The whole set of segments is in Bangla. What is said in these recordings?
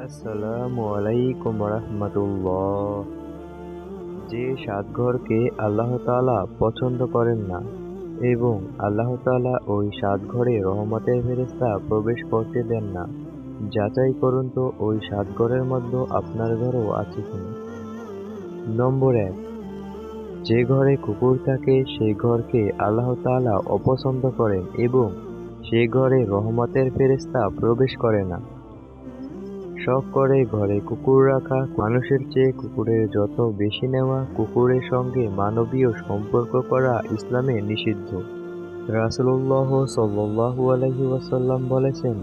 আসসালামু রহমতুল্লাহ যে সাত ঘরকে আল্লাহ তাআলা পছন্দ করেন না, এবং আল্লাহ তাআলা ওই সাত ঘরে রহমতের ফেরেশতা প্রবেশ করতে দেন না, যাচাই করুন তো ওই সাত ঘরের মধ্যে আপনার ঘরও আছে কিনা। নম্বর এক, যে ঘরে কুকুর থাকে সেই ঘরকে আল্লাহ তাআলা অপছন্দ করেন, এবং সে ঘরে রহমতের ফেরেস্তা প্রবেশ করে না। শখ করে ঘরে কুকুর রাখা, মানুষের চেয়ে কুকুরের যত বেশি নেওয়া, কুকুরের সঙ্গে মানবীয় সম্পর্ক করা ইসলামে নিষিদ্ধ। রাসুল্লাহ সাল্লু আলহি ওয়াসাল্লাম বলেছেন,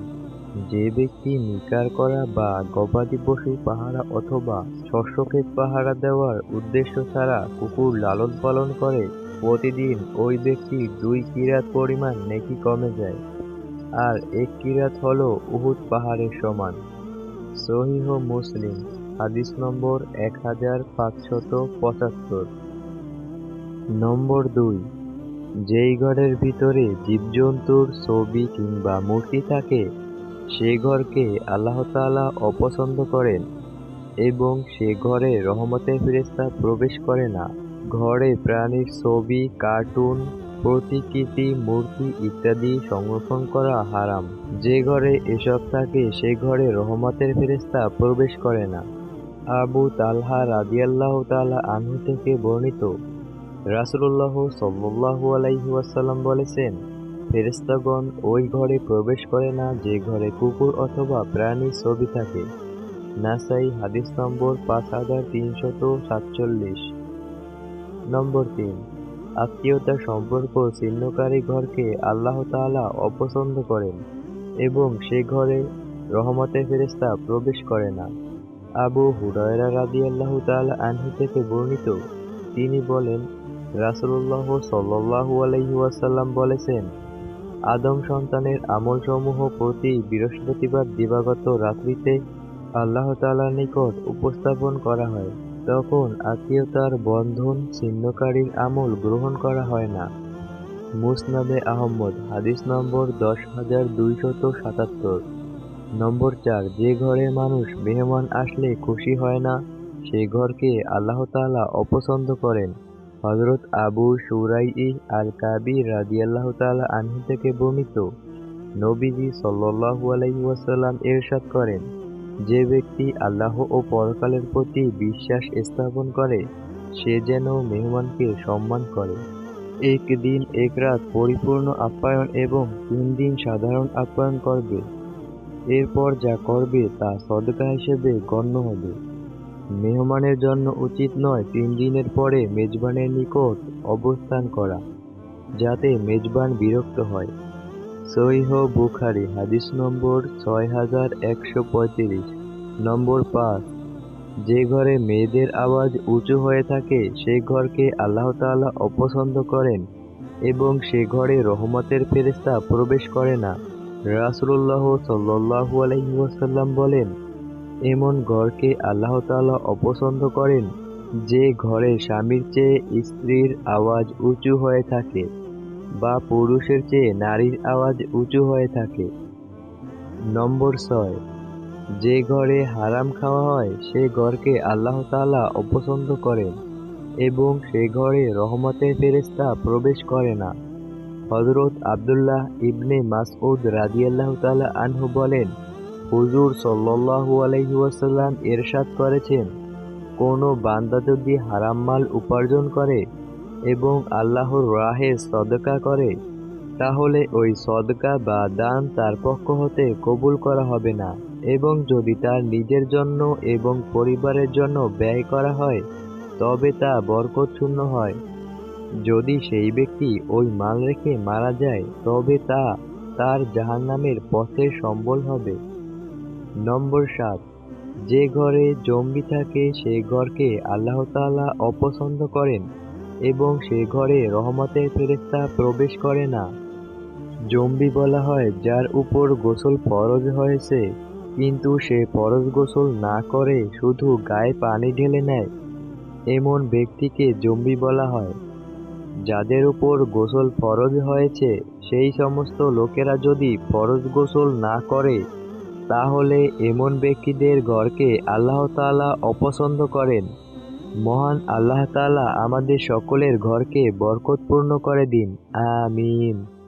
যে ব্যক্তি নিকার করা বা গবাদি পশু পাহারা অথবা শস্যক্ষেত পাহারা দেওয়ার উদ্দেশ্য ছাড়া কুকুর লালন পালন করে, প্রতিদিন ওই ব্যক্তির দুই কিরাত পরিমাণ নেকি কমে যায়। আর এক কিরাত হলো উহুদ পাহাড়ের সমান। সহিহ মুসলিম, হাদিস নম্বর এক হাজার পাঁচশত পঁচাত্তর। নম্বর দুই, যেই ঘরের ভিতরে জীবজন্তুর ছবি কিংবা মূর্তি থাকে, সে ঘরকে আল্লাহ তাআলা অপছন্দ করেন এবং সে ঘরে রহমতের ফেরেশতা প্রবেশ করে না। ঘরে প্রাণীর ছবি, কার্টুন প্রতিকৃতি, মূর্তি ইত্যাদি সংরক্ষণ করা হারাম। যে ঘরে এসব থাকে, সে ঘরে রহমতের ফেরেশতা প্রবেশ করে না। আবু তালহা রাদিয়াল্লাহ তাআলা আনহু থেকে বর্ণিত। রাসূলুল্লাহ সাল্লাল্লাহু আলাইহি ওয়াসাল্লাম বলেছেন, ফেরেশতাগণ ওই ঘরে প্রবেশ করে না যে ঘরে কুকুর অথবা প্রাণীর ছবি থাকে। নাসাই হাদিস নম্বর পাঁচ হাজার তিনশত সাতচল্লিশ। নম্বর তিন আত্মীয়তার সম্পর্ক ছিন্নকারী ঘরকে আল্লাহ তাআলা অপছন্দ করেন এবং সে ঘরে রহমতের ফেরেস্তা প্রবেশ করে না। আবু হুরায়রা আল্লাহ তাআলা আনহু থেকে বর্ণিত, তিনি বলেন রাসুল্লাহ সাল্লাল্লাহু আলাইহি ওয়াসাল্লাম বলেছেন, আদম সন্তানের আমলসমূহ প্রতি বৃহস্পতিবার দিবাগত রাত্রিতে আল্লাহ তাআলার নিকট উপস্থাপন করা হয়। তখন আত্মীয়তার বন্ধন ছিন্নকারীর আমল গ্রহণ করা হয় না। মুসনাদে আহমদ, হাদিস নম্বর দশ হাজার দুইশত সাতাত্তর। নম্বর চার, যে ঘরে মানুষ মেহমান আসলে খুশি হয় না, সে ঘরকে আল্লাহ তাআলা অপছন্দ করেন। হজরত আবু সুরাই আল কাবির রাদিয়াল্লাহ তাআলা আনহু থেকে বর্ণিত। নবীজি সাল্লাল্লাহু আলাইহি ওয়াসাল্লাম এরশাদ করেন। যে ব্যক্তি আল্লাহ ও পরকালের প্রতি বিশ্বাস স্থাপন করে, সে যেন মেহমানকে সম্মান করে। এক দিন এক রাত পরিপূর্ণ আপ্যায়ন এবং তিন দিন সাধারণ আপ্যায়ন করবে। এরপর যা করবে তা সদকা হিসেবে গণ্য হবে। মেহমানের জন্য উচিত নয় তিন দিনের পরে মেজবানের নিকট অবস্থান করা, যাতে মেজবান বিরক্ত হয়। সহিহ বুখারি, হাদিস নম্বর ছয় হাজার একশো পঁয়ত্রিশ। নম্বর পাঁচ, যে ঘরে মেয়েদের আওয়াজ উঁচু হয়ে থাকে সেই ঘরকে আল্লাহ তাআলা অপছন্দ করেন এবং সে ঘরে রহমতের ফেরেশতা প্রবেশ করে না। রাসূলুল্লাহ সাল্লাল্লাহু আলাইহি ওয়াসাল্লাম বলেন, এমন ঘরকে আল্লাহ তাআলা অপছন্দ করেন যে ঘরে স্বামীর চেয়ে স্ত্রীর আওয়াজ উঁচু হয়ে থাকে। বা পুরুষের চেয়ে নারীর আওয়াজ উঁচু হয়ে থাকে। নম্বর ছয়, যে ঘরে হারাম খাওয়া হয়, সে ঘরকে আল্লাহ তাআলা অপছন্দ করেন এবং সে ঘরে রহমতের ফেরেস্তা প্রবেশ করে না। হজরত আবদুল্লাহ ইবনে মাসউদ রাদিয়াল্লাহু তাআলা আনহু বলেন, হুজুর সাল্লাল্লাহু আলাইহি ওয়াসাল্লাম এরশাদ করেছেন। কোনো বান্দা যদি হারাম মাল উপার্জন করে এবং আল্লাহর রাহে সদকা করে, তাহলে ওই সদকা বা দান তার পক্ষ হতে কবুল করা হবে না। এবং যদি তার নিজের জন্য এবং পরিবারের জন্য ব্যয় করা হয়, তবে তা বরকতশূন্য হয়। যদি সেই ব্যক্তি ওই মাল রেখে মারা যায়, তবে তা তার জাহান্নামের পথের সম্বল হবে। নম্বর সাত, যে ঘরে জম্বি থাকে, সে ঘরকে আল্লাহ তাআলা অপছন্দ করেন। এবং সে ঘরে রহমতের ফেরেশতা প্রবেশ করে না। জম্বি বলা হয়, যার উপর গোসল ফরজ হয়েছে, কিন্তু সে ফরজ গোসল না করে শুধু গায়ে পানি ঢেলে নেয়। এমন ব্যক্তিকে জম্বি বলা হয়। যাদের উপর গোসল ফরজ হয়েছে, সেই সমস্ত লোকেরা যদি ফরজ গোসল না করে, তাহলে এমন ব্যক্তিদের ঘরকে আল্লাহ তাআলা অপছন্দ করেন। মহান আল্লাহ তালা আমাদের সকলের ঘরকে বরকতপূর্ণ করে দিন। আমিন।